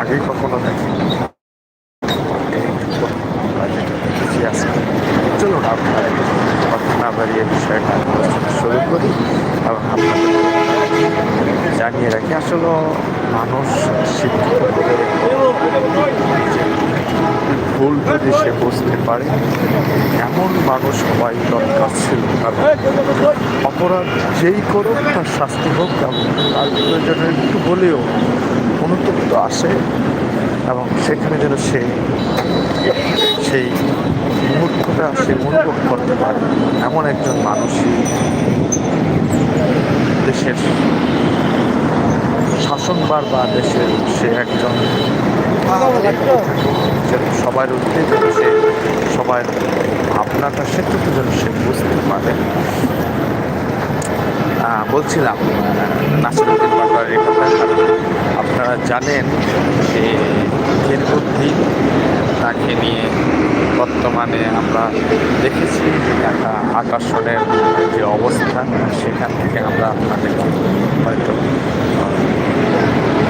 আগে কখনো দেখি। দেখেছি আজকে চলুন আপনারা না বাড়িয়ে বিষয়টা শুরু করি। এবং আপনাদের জানিয়ে রাখি, আসলে মানুষ শিক্ষিত ভুল যদি সে বুঝতে পারে। এমন মানুষ সবাই দরকার ছিল অপরাধ যেই করুক তার শাস্তি হোক, এবং তার প্রয়োজনে একটু হলেও অনুতপ্ত আসে, এবং সেখানে যেন সে সেই মুহূর্তটা, সে অনুভব করতে পারে। এমন একজন মানুষই দেশের শাসনবার বা দেশের সে একজন সবার যেন সে সবার ভাবনাটা সেটুকু যেন সে বুঝতে পারে। বলছিলাম নাসিরুদ্দিন পাটোয়ারির কথা আপনারা জানেন যে দীর্ঘদিন তাকে নিয়ে বর্তমানে আমরা দেখেছি ঢাকা আকর্ষণের যে অবস্থা, সেখান থেকে আমরা আপনাদেরকে হয়তো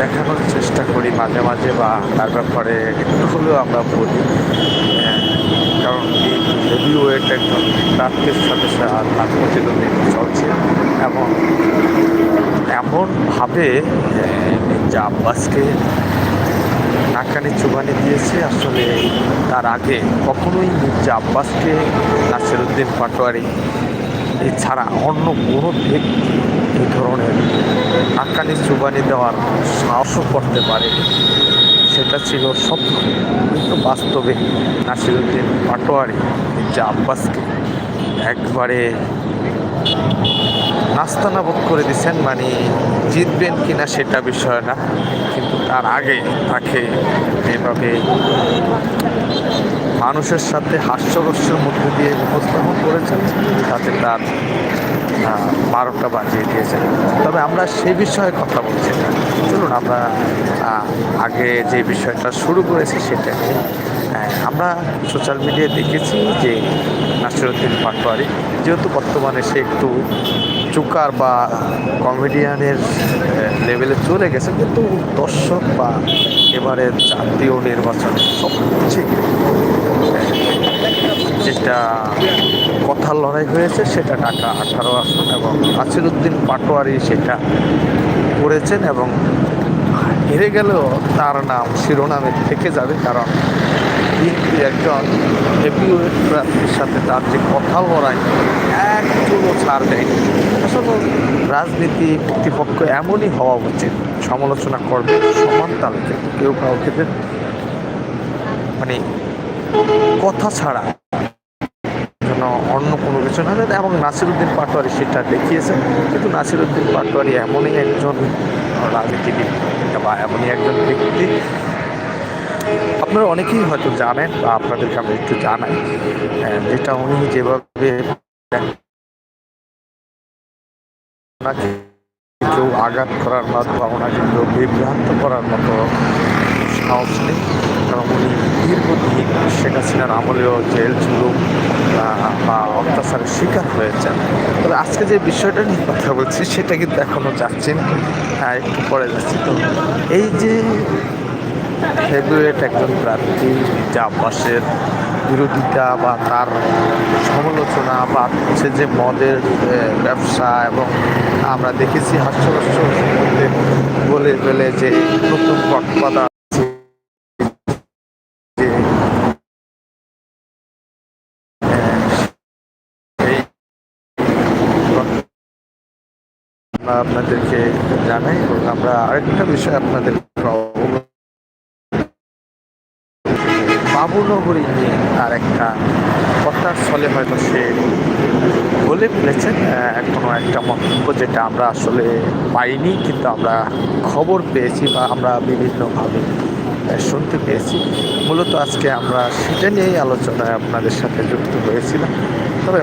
দেখানোর চেষ্টা করি মাঝে মাঝে বা তার ব্যাপারে একটু হলেও আমরা বলি। কারণ এই হেভিওয়েট একজন প্রার্থীর সাথে তার প্রতিদ্বন্দ্বিতা চলছে। এবং এমনভাবে মির্জা আব্বাসকে নাকানি চুবানি দিয়েছে। আসলে তার আগে কখনোই মির্জা আব্বাসকে নাসিরুদ্দিন পাটোয়ারি এছাড়া অন্য কোনো ব্যক্তি এই ধরনের নাকানি চুবানি দেওয়ার সাহসও করতে পারেনি। সেটা ছিল স্বপ্ন কিন্তু বাস্তবে নাসিরুদ্দিন পাটোয়ারি মির্জা আব্বাসকে একবারে নাস্তানাবোধ করে দিচ্ছেন মানে জিতবেন কি না সেটা বিষয় না, কিন্তু তার আগে তাকে এভাবে মানুষের সাথে হাস্যরস্যের মধ্যে দিয়ে উপস্থাপন করেছেন, তাতে তার বারোটা বাজিয়ে দিয়েছেন। তবে আমরা সেই বিষয়ে কথা বলছি চলুন আমরা আগে যে বিষয়টা শুরু করেছি সেটা আমরা সোশ্যাল মিডিয়ায় দেখেছি যে নাসিরুদ্দিন পাটোয়ারি যেহেতু বর্তমানে সে একটু চুকার বা কমেডিয়ানের লেভেলে চলে গেছে, কিন্তু দর্শক বা এবারের জাতীয় নির্বাচনে সবচেয়ে যেটা কথার লড়াই হয়েছে সেটা ঢাকা আঠারো আসন এবং নাসিরুদ্দিন পাটোয়ারি সেটা করেছেন এবং হেরে গেলেও তার নাম শিরোনামে থেকে যাবে, কারণ বিএনপি একজন হেভিওয়েট প্রার্থীর সাথে তার যে কথা লড়াই এক চুলো ছাড় দেয়নি। আসলে রাজনীতি প্রতিপক্ষ এমনই হওয়া উচিত, সমালোচনা করবে সমান তালে কিন্তু কেউ কাউকে মানে কথা ছাড়া যেন অন্য কোনো কিছু না এবং নাসিরুদ্দিন পাটোয়ারি সেটা দেখিয়েছেন কিন্তু নাসিরুদ্দিন পাটোয়ারি এমনই একজন রাজনীতিবিদ বা এমনই একজন ব্যক্তি আপনারা অনেকেই হয়তো জানেন বা আপনাদেরকে আমি একটু জানাই যেটা উনি যেভাবে কেউ আঘাত করার মতো বা ওনাকে কেউ বিভ্রান্ত করার মতো সাহস নেই। কারণ উনি দীর্ঘদিন শেখ হাসিনার আমলেও জেল, জুলুম বা অত্যাচারের শিকার হয়েছেন। তবে আজকে যে বিষয়টা নিয়ে কথা বলছি, সেটা কিন্তু এখনও যাচ্ছি না। হ্যাঁ একটু পরে যাচ্ছি। তো এই যে হেভিওয়েট একজন প্রার্থী যা আব্বাসের বিরোধিতা বা তার সমালোচনা বা হচ্ছে যে মদের ব্যবসা এবং আমরা দেখেছি হাস্যরস্যের মধ্যে বলে বলে যে নতুন এই আপনাদেরকে জানাই এবং আমরা আরেকটা বিষয় আপনাদের অবগত বাবুনগরী নিয়ে তার একটা কথার ছলে হয়তো সে বলে ফেলেছেন কোনো একটা মন্তব্য যেটা আমরা আসলে পাইনি, কিন্তু আমরা খবর পেয়েছি বা আমরা বিভিন্নভাবে শুনতে পেয়েছি। মূলত আজকে আমরা সেটা নিয়েই আলোচনায় আপনাদের সাথে যুক্ত হয়েছিলাম। তবে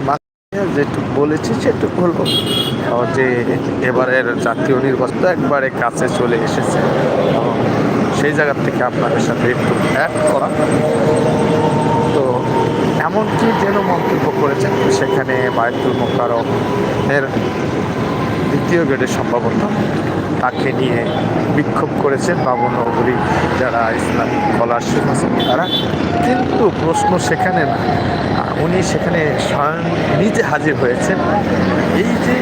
যেটুকু বলেছি, সেটুকু হলো যে এবারের জাতীয় নির্বাচন একবারে কাছে চলে এসেছে। সেই জায়গার থেকে আপনাদের সাথে একটু অ্যাড করা। তো এমনকি যেন মন্তব্য করেছেন, সেখানে বায়তুল মোকারমের দ্বিতীয় গেটে সম্ভবত তাকে নিয়ে বিক্ষোভ করেছেন বাবুনগরী যারা ইসলামিক স্কলারশিপ আছেন তারা। কিন্তু প্রশ্ন সেখানে না, উনি সেখানে স্বয়ং নিজে হাজির হয়েছেন। এই যে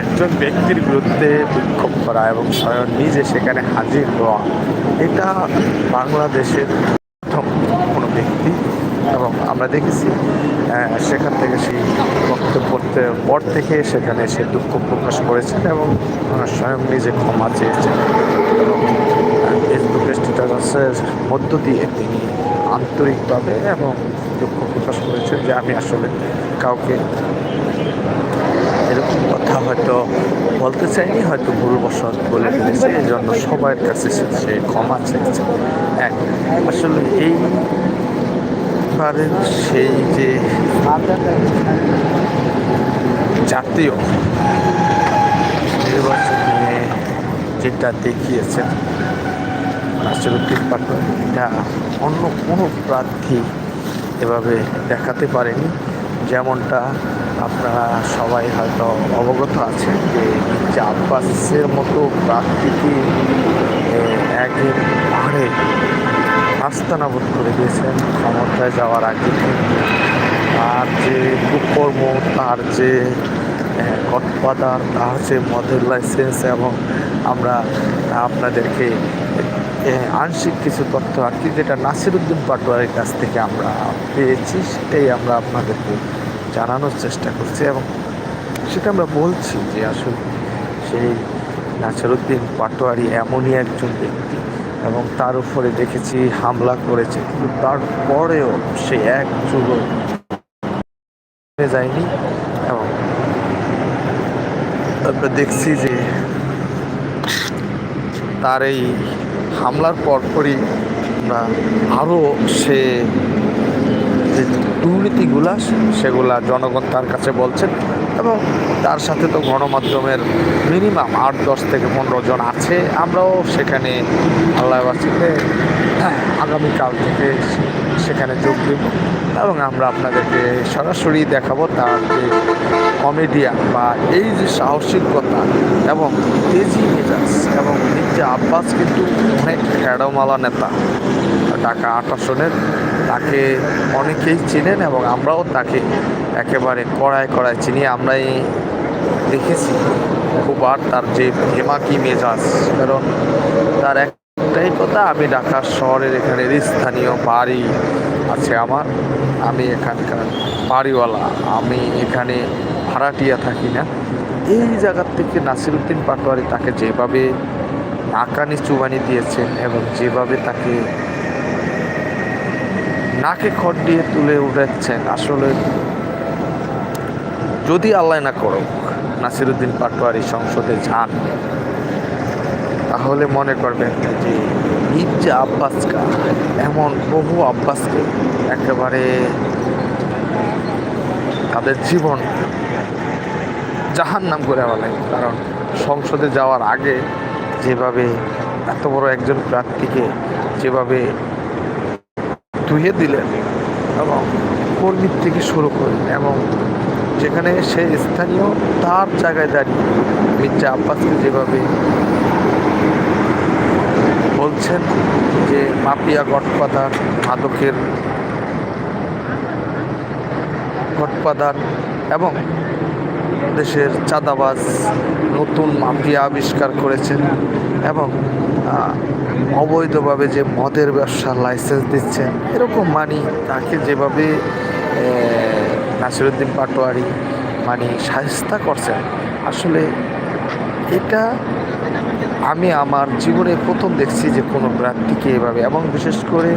একজন ব্যক্তির বিরুদ্ধে বিক্ষোভ করা এবং স্বয়ং নিজে সেখানে হাজির হওয়া, এটা বাংলাদেশের প্রথম কোনো ব্যক্তি। এবং আমরা দেখেছি সেখান থেকে সেই বক্তব্যের পর থেকে সেখানে সে দুঃখ প্রকাশ করেছেন এবং স্বয়ং নিজে ক্ষমা চেয়েছেন। এবং ফেসবুক স্ট্যাটাসের মধ্য দিয়ে তিনি আন্তরিকভাবে এবং দুঃখ প্রকাশ করেছেন যে আমি আসলে কাউকে এরকম কথা হয়তো বলতে চাইনি, হয়তো ভুলবশত বলে ফেলেছে। এই জন্য সবার কাছে সে ক্ষমা চেয়েছে। এক, আসলে এই বারের সেই যে জাতীয় নির্বাচনে যেটা দেখিয়েছেন নাসিরুদ্দিন পাটোয়ারি এটা অন্য কোনো প্রার্থী এভাবে দেখাতে পারেনি। যেমনটা আপনারা সবাই হয়তো অবগত আছেন যে মির্জা আব্বাসের মতো প্রার্থীকে একেবারে আস্তানাবোধ করে দিয়েছেন ক্ষমতায় যাওয়ার আগে তার যে কুকর্ম, তার যে গডফাদার, তার যে মদের লাইসেন্স এবং আমরা আপনাদেরকে আংশিক কিছু তথ্য আর কি যেটা নাসিরুদ্দিন পাটোয়ারির কাছ থেকে আমরা পেয়েছি, সেটাই আমরা আপনাদেরকে জানানোর চেষ্টা করছি এবং সেটা আমরা বলছি যে আসলে সেই নাসিরুদ্দিন পাটোয়ারি এমনই একজন ব্যক্তি এবং তার উপরে দেখেছি হামলা করেছে, কিন্তু তারপরেও সে এক যুগ যায়নি এবং আমরা দেখছি যে তার এই হামলার পরপরই আমরা আরও সে যে দুর্নীতিগুলা, সেগুলা জনগণ তার কাছে বলছেন। এবং তার সাথে তো গণমাধ্যমের মিনিমাম আট, দশ থেকে পনেরো জন আছে। আমরাও সেখানে আল্লাহ বাঁচিতে আগামীকাল থেকে সেখানে যোগ দেব এবং আমরা আপনাদেরকে সরাসরি দেখাবো তার যে কমেডিয়ান বা এই যে সাহসিকতা এবং তেজি মেজাজ এবং মির্জা আব্বাস কিন্তু অনেক হ্যাডমালা নেতা। আট আসনের তাকে অনেকেই চেনেন এবং আমরাও তাকে একেবারে কড়ায় কড়ায় চিনি। আমরাই দেখেছি খুববার তার যে হেমাকি মেজাজ, কারণ তার একটাই কথা, আমি ঢাকা শহরের এখানে স্থানীয় বাড়ি আছে আমার, আমি এখানকার বাড়িওয়ালা, আমি এখানে ভাড়াটিয়া থাকি না। এই জায়গার থেকে নাসিরুদ্দিন পাটোয়ারি তাকে যেভাবে নাকানি চুবানি দিয়েছেন এবং যেভাবে তাকে নাকে খড় দিয়ে তুলে উঠাচ্ছেন আসলে যদি আল্লাহ না করুক, নাসিরুদ্দিন পাটোয়ারি সংসদে যান, তাহলে মনে করবেন যে মির্জা আব্বাসকা, এমন বহু আব্বাসকে একেবারে তাদের জীবন জাহান নাম করে বলে কারণ সংসদে যাওয়ার আগে যেভাবে এত বড় একজন প্রার্থীকে যেভাবে ধুয়ে দিলেন এবং কর্মীর থেকে শুরু করলেন এবং যেখানে সে স্থানীয় তার জায়গায় দাঁড়িয়ে মির্জা আব্বাসকে যেভাবে বলছেন যে মাফিয়া গডফাদার, মাদকের গডফাদার এবং দেশের চাঁদাবাজ নতুন মাফিয়া আবিষ্কার করেছেন এবং অবৈধভাবে যে মদের ব্যবসার লাইসেন্স দিচ্ছেন, এরকম মানি তাকে যেভাবে নাসিরুদ্দিন পাটোয়ারি মানে সাহিস্তা করছেন, আসলে এটা আমি আমার জীবনে প্রথম দেখছি যে কোনো প্রার্থীকে এভাবে, এবং বিশেষ করে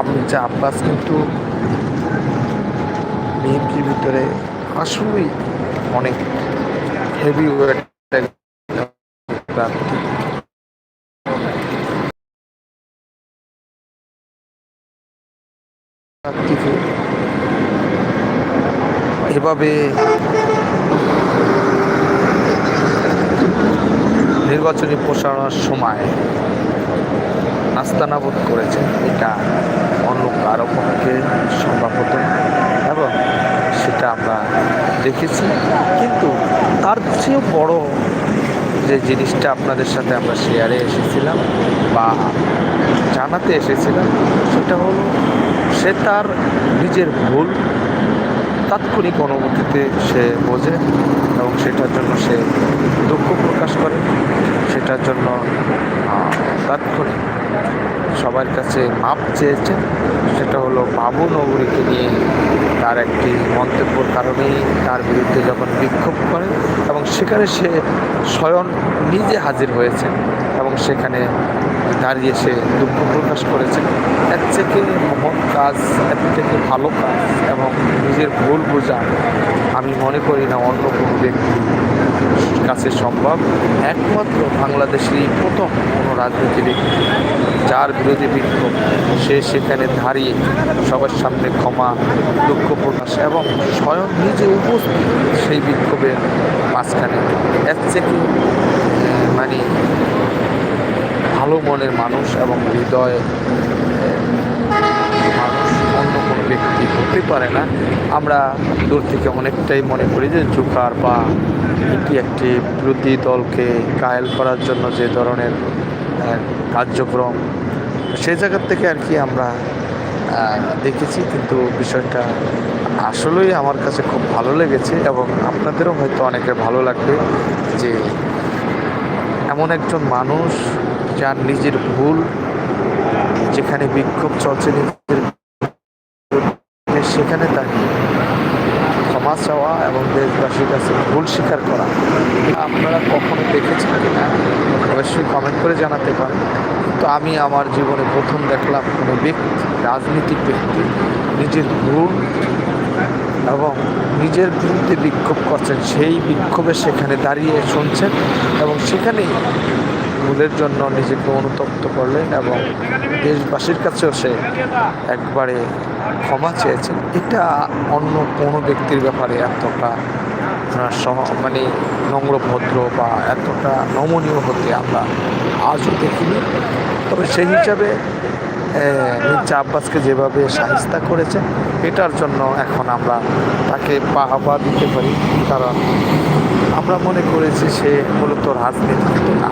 আমি যা আব্বাস কিন্তু বিএনপির ভিতরে আসলেই অনেক হেভি ওয়েট প্রার্থী। প্রার্থীকে এভাবে নির্বাচনী প্রচারণার সময় নাস্তানাবোধ করেছেন, এটা অন্য কারও পক্ষে সম্ভব হতো এবং সেটা আমরা দেখেছি। কিন্তু তার চেয়েও বড় যে জিনিসটা আপনাদের সাথে আমরা শেয়ারে এসেছিলাম বা জানাতে এসেছিলাম, সেটা হলো সে তার নিজের ভুল তাৎক্ষণিক অনুভূতিতে সে বোঝে এবং সেটার জন্য সে দুঃখ প্রকাশ করে। সেটার জন্য তাৎক্ষণিক সবার কাছে মাপ চেয়েছেন সেটা হলো বাবু নগরীকে নিয়ে তার একটি মন্তব্যর কারণেই তার বিরুদ্ধে যখন বিক্ষোভ করে এবং সেখানে সে স্বয়ং নিজে হাজির হয়েছে এবং সেখানে দাঁড়িয়ে সে দুঃখ প্রকাশ করেছেন থেকে মহৎ কাজ এর থেকে ভালো কাজ এবং নিজের ভুল বোঝা আমি মনে করি না অন্য কোনো ব্যক্তি কাছে সম্ভব। একমাত্র বাংলাদেশেরই প্রথম কোনো রাজনীতিবিদ যার বিরোধী বিক্ষোভ সে সেখানে দাঁড়িয়ে সবার সামনে ক্ষমা, দুঃখ প্রকাশ এবং স্বয়ং নিজে উপস্থিত সেই বিক্ষোভের মাঝখানে। এর থেকে মানে ভালো মনের মানুষ এবং হৃদয় মানুষ অন্য কোনো হতে পারে না। আমরা দূর থেকে অনেকটাই মনে করি যে জুকার বা এটি একটি বিরোধী দলকে কায়েল করার জন্য যে ধরনের কার্যক্রম সেই জায়গার থেকে আর কি আমরা দেখেছি। কিন্তু বিষয়টা আসলেই আমার কাছে খুব ভালো লেগেছে এবং আপনাদেরও হয়তো অনেকের ভালো লাগবে যে এমন একজন মানুষ যার নিজের ভুল, যেখানে বিক্ষোভ চলছে নিজের সেখানে দাঁড়িয়ে ক্ষমা চাওয়া এবং দেশবাসীর কাছে ভুল স্বীকার করা। আপনারা কখনো দেখেছেন কিনা? অবশ্যই কমেন্ট করে জানাতে পারেন। তো আমি আমার জীবনে প্রথম দেখলাম কোনো ব্যক্তি, রাজনীতিক ব্যক্তি নিজের ভুল এবং নিজের বিরুদ্ধে বিক্ষোভ করছেন। সেই বিক্ষোভে সেখানে দাঁড়িয়ে শুনছেন এবং সেখানেই ভুলের জন্য নিজেকে অনুতপ্ত করলেন এবং দেশবাসীর কাছেও সে একবারে ক্ষমা চেয়েছেন। এটা অন্য কোনো ব্যক্তির ব্যাপারে এতটা মানে নম্রভদ্র বা এতটা নমনীয় হতে আমরা আজও দেখিনি। তবে সেই হিসাবে মির্জা আব্বাসকে যেভাবে সাহিস্তা করেছে এটার জন্য এখন আমরা তাকে পাহাবা দিতে পারি, কারণ আমরা মনে করেছি সে মূলত রাজনীতি না।